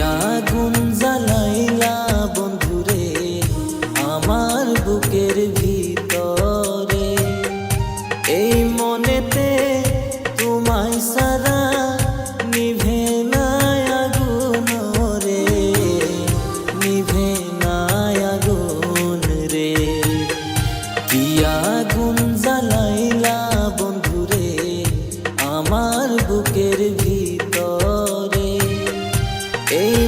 আগুন জ্বালাইলা বন্ধুরে আমার বুকের ভিতরে। এই Hey.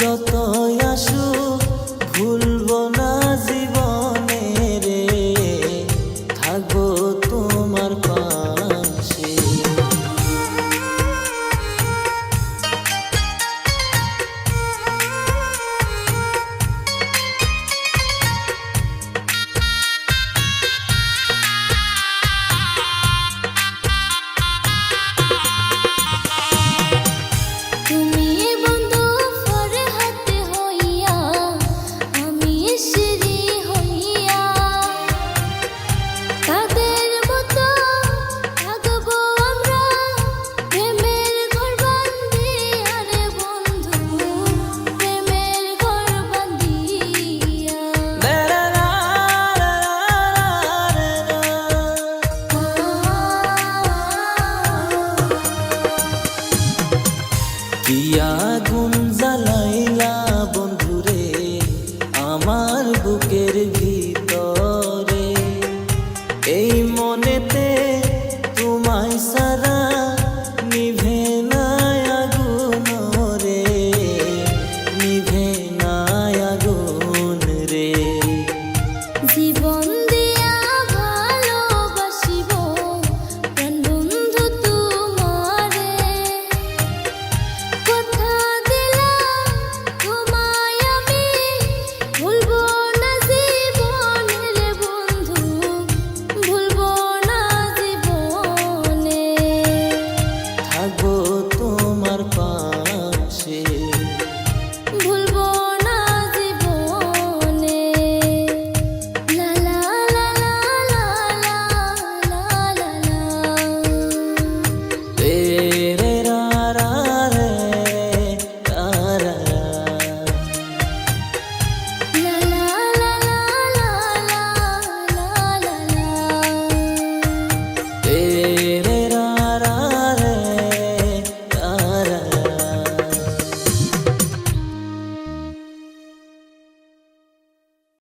যত আস